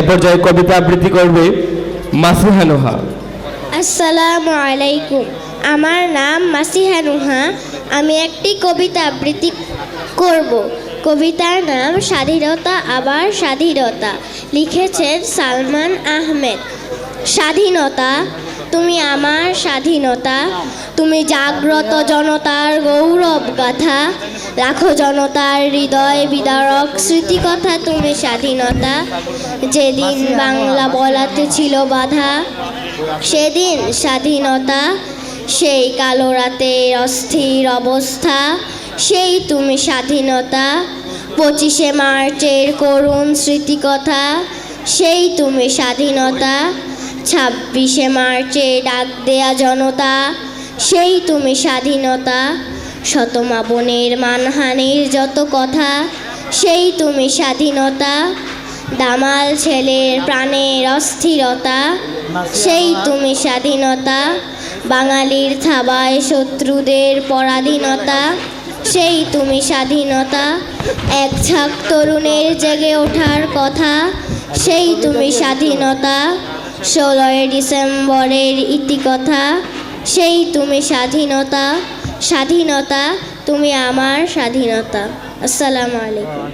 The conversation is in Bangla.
এ পর্যায়ে কবিতা আবৃত্তি করবে মাসিহানুহা আসসালামু আলাইকুম। আমার নাম মাসিহানুহা আমি একটি কবিতা আবৃত্তি করব। কবিতার নাম স্বাধীনতা, আবার স্বাধীনতা। লিখেছেন সালমান আহমেদ। স্বাধীনতা তুমি আমার স্বাধীনতা। তুমি জাগ্রত জনতার গৌরব গাথা। রাখো জনতার হৃদয় বিদারক স্মৃতিকথা তুমি স্বাধীনতা। যেদিন বাংলা বলাতে ছিল বাধা, সেদিন স্বাধীনতা। সেই কালো রাতের অস্থির অবস্থা, সেই তুমি স্বাধীনতা। পঁচিশে মার্চের করুণ স্মৃতিকথা, সেই তুমি স্বাধীনতা। ছাব্বিশে মার্চে ডাক দেয়া জনতা, সেই তুমি স্বাধীনতা। শতমা বনের মানহানির যত কথা, সেই তুমি স্বাধীনতা। দামাল ছেলের প্রাণের অস্থিরতা, সেই তুমি স্বাধীনতা। বাঙালির থাবায় শত্রুদের পরাধীনতা, সেই তুমি স্বাধীনতা। এক ঝাঁক তরুণের জেগে ওঠার কথা, সেই তুমি স্বাধীনতা। ষোলোই ডিসেম্বরের ইতিকথা সেই তুমি স্বাধীনতা স্বাধীনতা তুমি আমার স্বাধীনতা। আসসালামু আলাইকুম।